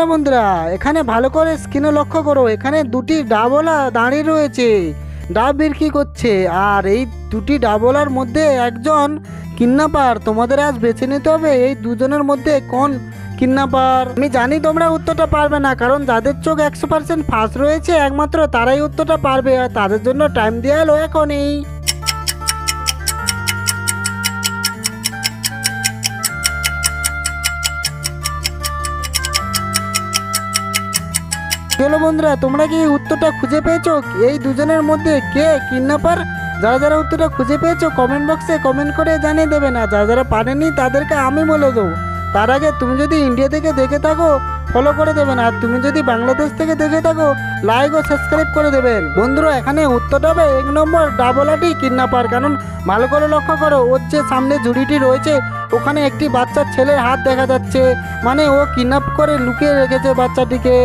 চলো বন্ধুরা, এখানে ভালো করে স্ক্রিনে লক্ষ্য করো। এখানে দুটি ডাবলা দাঁড়িয়ে রয়েছে। ডাব বিক্রি করছে? আর এই দুটি ডাবলার মধ্যে একজন কিডন্যাপার তোমাদের আজ বেছে নিতে হবে এই দুজনের মধ্যে কোন কিডন্যাপার আমি জানি তোমরা উত্তরটা পারবে না, কারণ যাদের চোখ একশো পার্সেন্ট ফার্স্ট রয়েছে, একমাত্র তারাই উত্তরটা পারবে, আর তাদের জন্য টাইম দেওয়া হলো এখনই। চলো বন্ধুরা, তোমরা কি উত্তরটা খুঁজে পেয়েছ? এই দুজনের মধ্যে কে কিডন্যাপার? যারা যারা উত্তরটা খুঁজে পেয়েছ কমেন্ট বক্সে কমেন্ট করে জানিয়ে দেবে না। যারা যারা পারেনি, তাদেরকে আমি বলে দেবো। তার আগে তুমি যদি ইন্ডিয়া থেকে দেখে থাকো ফলো করে দেবেন আর তুমি যদি বাংলাদেশ থেকে দেখে থাকো লাইক ও সাবস্ক্রাইব করে দেবেন বন্ধুরা, এখানে উত্তরটা হবে এক নম্বর ডাবল আটি কিডন্যাপার। কারণ ভালো করে লক্ষ্য করো, ওর যে সামনে ঝুড়িটি রয়েছে, ওখানে একটি বাচ্চার ছেলের হাত দেখা যাচ্ছে। মানে ও কিডন্যাপ করে লুকিয়ে রেখেছে বাচ্চাটিকে।